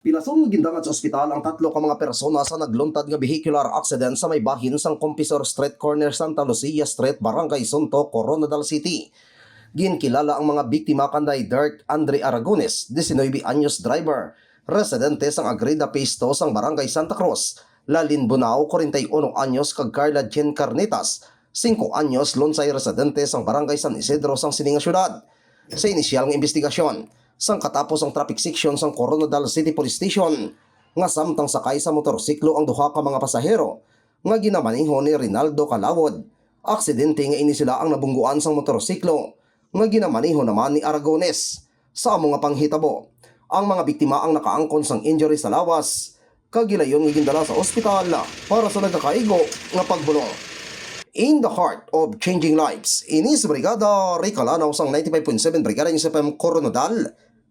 Pilason gindangan sa ospital ang tatlo ka mga persona sa nagluntad nga vehicular accident sa may bahin sang Compisor Street Corner Santa Lucia Street, Barangay Sunto, Coronadal City. Ginkilala ang mga biktima kanday Dirk Andre Aragones, 19 anyos driver, residente sang Agreda Pisto sang Barangay Santa Cruz, Lalin Bunao, 41 anyos kag Carla Jen Carnitas, 5 anyos lonsay residente sang Barangay San Isidro sang Sininga Syudad. Sa inisyal nga investigasyon, sang katapos ang traffic section sang Coronadal City Police Station, nga samtang sakay sa motorsiklo ang duha ka mga pasahero, nga ginamaniho ni Rinaldo Calawod. Aksidente nga ini sila ang nabungguan sang motorsiklo, nga ginamaniho naman ni Aragones. Sa mga panghitabo, ang mga biktima ang nakaangkon sang injury sa lawas, kagilayon nga gindala sa ospital para sa nagkakaigo nga pagbulong. In the heart of changing lives, inis Brigada Rica Lanaw sang 95.7 Brigada News FM Coronadal,